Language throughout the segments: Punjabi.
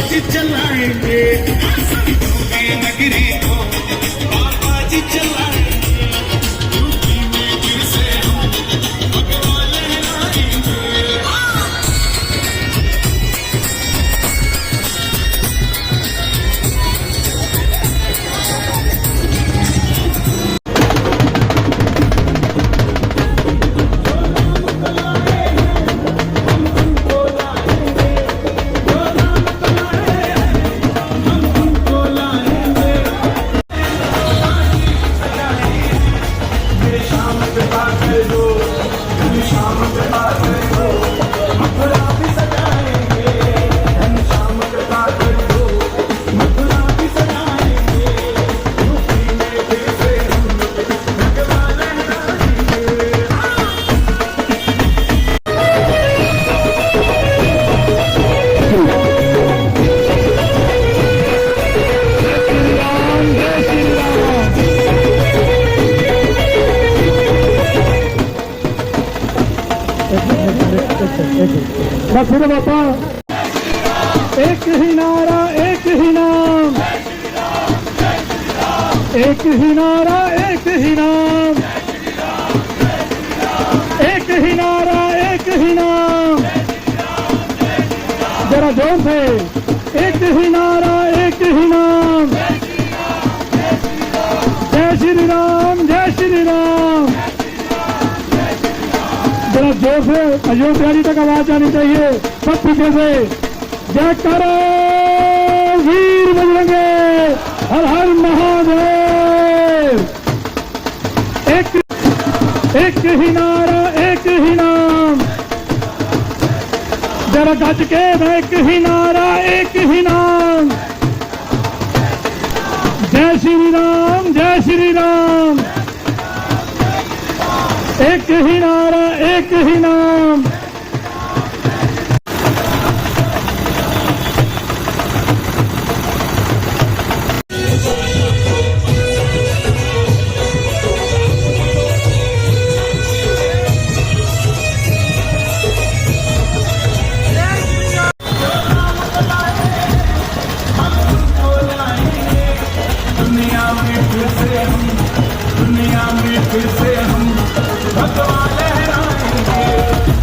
बाबा जी चलाएंगे नगरी को बाबा जी चलाएंगे ਬਸ ਫਿਰ ਬਾਬਾ, ਇੱਕ ਹੀ ਨਾਰਾ, ਇੱਕ ਹੀ ਨਾਮ। ਇੱਕ ਹੀ ਨਾਰਾ, ਇੱਕ ਹੀ ਨਾਮ। ਇੱਕ ਹੀ ਨਾਰਾ, ਇੱਕ ਹੀ ਨਾਮ। ਜਰਾ ਜੋਰ ਸੇ ਇੱਕ ਹੀ ਨਾਰਾ جو سے ایوب بہاری تک آواز جانی چاہیے سب پیچھے سے جے کرو ویر بجرنگ ہر ہر مہادیو ایک ایک ہی نعرہ ایک ہی نام ذرا گج کے ایک ہی نعرہ ایک ہی نام جے شری رام جے شری رام ایک ہی نعرہ، ایک ہی نام۔ دنیا میں پھر سے ہم، دنیا میں پھر سے ہم۔ भगवान लहराएंगे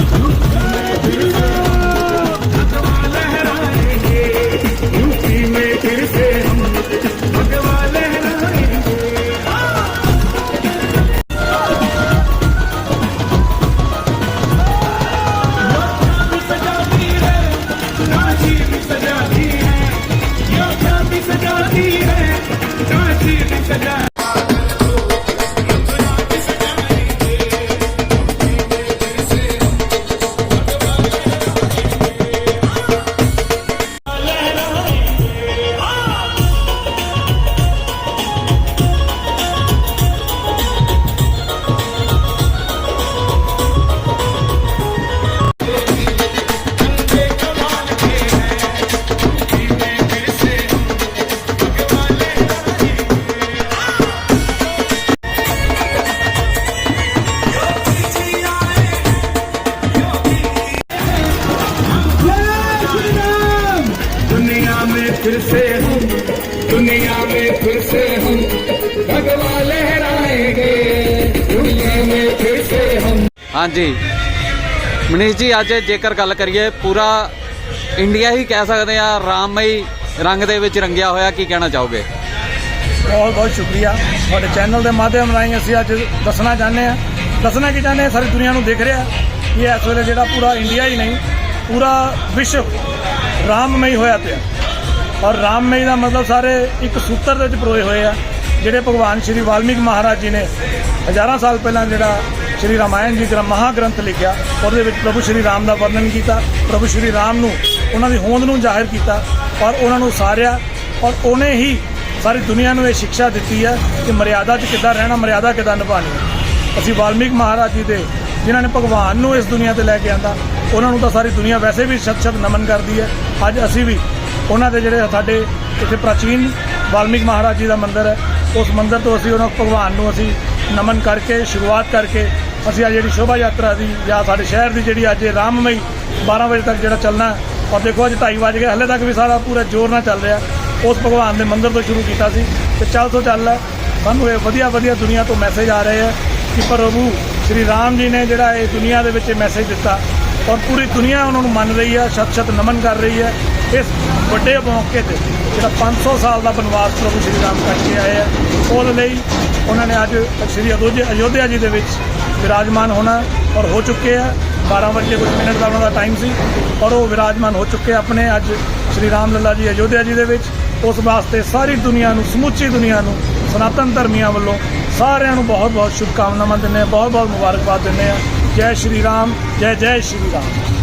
फिर से हम दुनिया में फिर से हम भगवान लहराएंगे दुनिया में फिर से हम ਹਾਂਜੀ ਮਨੀਸ਼ ਜੀ ਅੱਜ ਜੇਕਰ ਗੱਲ ਕਰੀਏ ਪੂਰਾ ਇੰਡੀਆ ਹੀ ਕਹਿ ਸਕਦੇ ਆ ਰਾਮਮਈ ਰੰਗ ਦੇ ਵਿੱਚ ਰੰਗਿਆ ਹੋਇਆ ਕੀ ਕਹਿਣਾ ਚਾਹੋਗੇ ਬਹੁਤ ਬਹੁਤ ਸ਼ੁਕਰੀਆ ਤੁਹਾਡੇ ਚੈਨਲ ਦੇ ਮਾਧਿਅਮ ਰਾਹੀਂ ਅਸੀਂ ਅੱਜ ਦੱਸਣਾ ਚਾਹੁੰਦੇ ਹਾਂ ਦੱਸਣਾ ਕੀ ਚਾਹੁੰਦੇ ਹਾਂ ਸਾਰੀ ਦੁਨੀਆ ਨੂੰ ਦਿਖ ਰਿਹਾ ਕਿ ਇਸ ਵੇਲੇ ਜਿਹੜਾ ਪੂਰਾ ਇੰਡੀਆ ਹੀ ਨਹੀਂ ਪੂਰਾ ਵਿਸ਼ਵ ਰਾਮਮਈ ਹੋਇਆ ਪਿਆ ਔਰ ਰਾਮਮਈ ਦਾ ਮਤਲਬ ਸਾਰੇ ਇੱਕ ਸੂਤਰ ਦੇ ਵਿੱਚ ਪਰੋਏ ਹੋਏ ਆ, ਜਿਹੜੇ ਭਗਵਾਨ ਸ਼੍ਰੀ ਵਾਲਮੀਕ ਮਹਾਰਾਜ ਜੀ ਨੇ ਹਜ਼ਾਰਾਂ ਸਾਲ ਪਹਿਲਾਂ ਜਿਹੜਾ ਸ਼੍ਰੀ ਰਾਮਾਇਣ ਜੀ ਦਾ ਮਹਾਗ੍ਰੰਥ ਲਿਖਿਆ, ਉਹਦੇ ਵਿੱਚ ਪ੍ਰਭੂ ਸ਼੍ਰੀ ਰਾਮ ਦਾ ਵਰਣਨ ਕੀਤਾ, ਪ੍ਰਭੂ ਸ਼੍ਰੀ ਰਾਮ ਨੂੰ ਉਹਨਾਂ ਦੀ ਹੋਂਦ ਨੂੰ ਜ਼ਾਹਿਰ ਕੀਤਾ ਔਰ ਉਹਨਾਂ ਨੂੰ ਸਾਰਿਆ ਔਰ ਉਹਨੇ ਹੀ ਸਾਰੀ ਦੁਨੀਆ ਨੂੰ ਇਹ ਸਿੱਖਿਆ ਦਿੱਤੀ ਹੈ ਕਿ ਮਰਿਆਦਾ 'ਚ ਕਿੱਦਾਂ ਰਹਿਣਾ, ਮਰਿਆਦਾ ਕਿੱਦਾਂ ਨਿਭਾਉਣੀ ਅਸੀਂ ਵਾਲਮੀਕ ਮਹਾਰਾਜ ਜੀ ਦੇ, ਜਿਨ੍ਹਾਂ ਨੇ ਭਗਵਾਨ ਨੂੰ ਇਸ ਦੁਨੀਆ ਤੇ ਲੈ ਕੇ ਆਂਦਾ, ਉਹਨਾਂ ਨੂੰ ਤਾਂ ਸਾਰੀ ਦੁਨੀਆ ਵੈਸੇ ਵੀ ਸ਼ਤ ਸ਼ਤ ਨਮਨ ਕਰਦੀ ਹੈ ਅੱਜ ਅਸੀਂ ਵੀ ਉਹਨਾਂ ਦੇ ਜਿਹੜੇ ਸਾਡੇ ਇੱਥੇ ਪ੍ਰਾਚੀਨ ਵਾਲਮੀਕ ਮਹਾਰਾਜ ਜੀ ਦਾ ਮੰਦਿਰ ਹੈ, ਉਸ ਮੰਦਿਰ ਤੋਂ ਅਸੀਂ ਉਹਨਾਂ ਭਗਵਾਨ ਨੂੰ ਅਸੀਂ ਨਮਨ ਕਰਕੇ, ਸ਼ੁਰੂਆਤ ਕਰਕੇ ਅਸੀਂ ਆ ਜਿਹੜੀ ਸ਼ੋਭਾ ਯਾਤਰਾ ਦੀ ਜਾਂ ਸਾਡੇ ਸ਼ਹਿਰ ਦੀ ਜਿਹੜੀ ਅੱਜ ਇਹ ਰਾਮਮਈ 12 ਵਜੇ ਤੱਕ ਜਿਹੜਾ ਚੱਲਣਾ, ਔਰ ਦੇਖੋ ਅੱਜ 2:30 ਵਜ ਗਏ, ਹਲੇ ਤੱਕ ਵੀ ਸਾਰਾ ਪੂਰਾ ਜ਼ੋਰ ਨਾਲ ਚੱਲ ਰਿਹਾ। ਉਸ ਭਗਵਾਨ ਦੇ ਮੰਦਿਰ ਤੋਂ ਸ਼ੁਰੂ ਕੀਤਾ ਸੀ ਤੇ ਚੱਲ ਤੋਂ ਚੱਲ ਸਾਨੂੰ ਇਹ ਵਧੀਆ ਵਧੀਆ ਦੁਨੀਆ ਤੋਂ ਮੈਸੇਜ ਆ ਰਹੇ ਹੈ ਕਿ ਪ੍ਰਭੂ ਸ਼੍ਰੀ ਰਾਮ ਜੀ ਨੇ ਜਿਹੜਾ ਇਹ ਦੁਨੀਆ ਦੇ ਵਿੱਚ ਮੈਸੇਜ ਦਿੱਤਾ। ਔਰ ਪੂਰੀ ਦੁਨੀਆ ਉਹਨਾਂ ਨੂੰ ਮੰਨ ਰਹੀ ਹੈ ਸ਼ਤ ਸ਼ਤ ਨਮਨ ਕਰ ਰਹੀ ਹੈ। ਇਸ ਵੱਡੇ ਮੌਕੇ ਤੇ ਜਿਹੜਾ 500 ਸਾਲ ਦਾ ਬਨਵਾਸ ਪ੍ਰਭੂ ਸ਼੍ਰੀ ਰਾਮ ਕਰਕੇ ਆਏ ਆ। ਉਹਦੇ ਲਈ ਉਹਨਾਂ ਨੇ ਅੱਜ ਸ਼੍ਰੀ ਅਯੋਧਿਆ ਅਯੋਧਿਆ ਜੀ ਦੇ ਵਿੱਚ ਵਿਰਾਜਮਾਨ ਹੋਣਾ ਔਰ ਹੋ ਚੁੱਕੇ ਆ। 12 ਵਜੇ ਕੁਝ ਮਿੰਟ ਦਾ ਉਹਨਾਂ ਦਾ ਟਾਈਮ ਸੀ ਔਰ ਉਹ ਵਿਰਾਜਮਾਨ ਹੋ ਚੁੱਕੇ ਆਪਣੇ ਅੱਜ ਸ਼੍ਰੀ ਰਾਮ ਲੱਲਾ ਜੀ ਅਯੋਧਿਆ ਜੀ ਦੇ ਵਿੱਚ। ਉਸ ਵਾਸਤੇ ਸਾਰੀ ਦੁਨੀਆ ਨੂੰ, ਸਮੁੱਚੀ ਦੁਨੀਆ ਨੂੰ, ਸਨਾਤਨ ਧਰਮੀਆਂ ਵੱਲੋਂ ਸਾਰਿਆਂ ਨੂੰ ਬਹੁਤ ਬਹੁਤ ਸ਼ੁਭਕਾਮਨਾਵਾਂ ਦਿੰਦੇ ਆ ਬਹੁਤ ਬਹੁਤ ਮੁਬਾਰਕਬਾਦ ਦਿੰਦੇ ਆ ਜੈ ਸ਼੍ਰੀ ਰਾਮ, ਜੈ ਜੈ ਸ਼੍ਰੀ ਰਾਮ।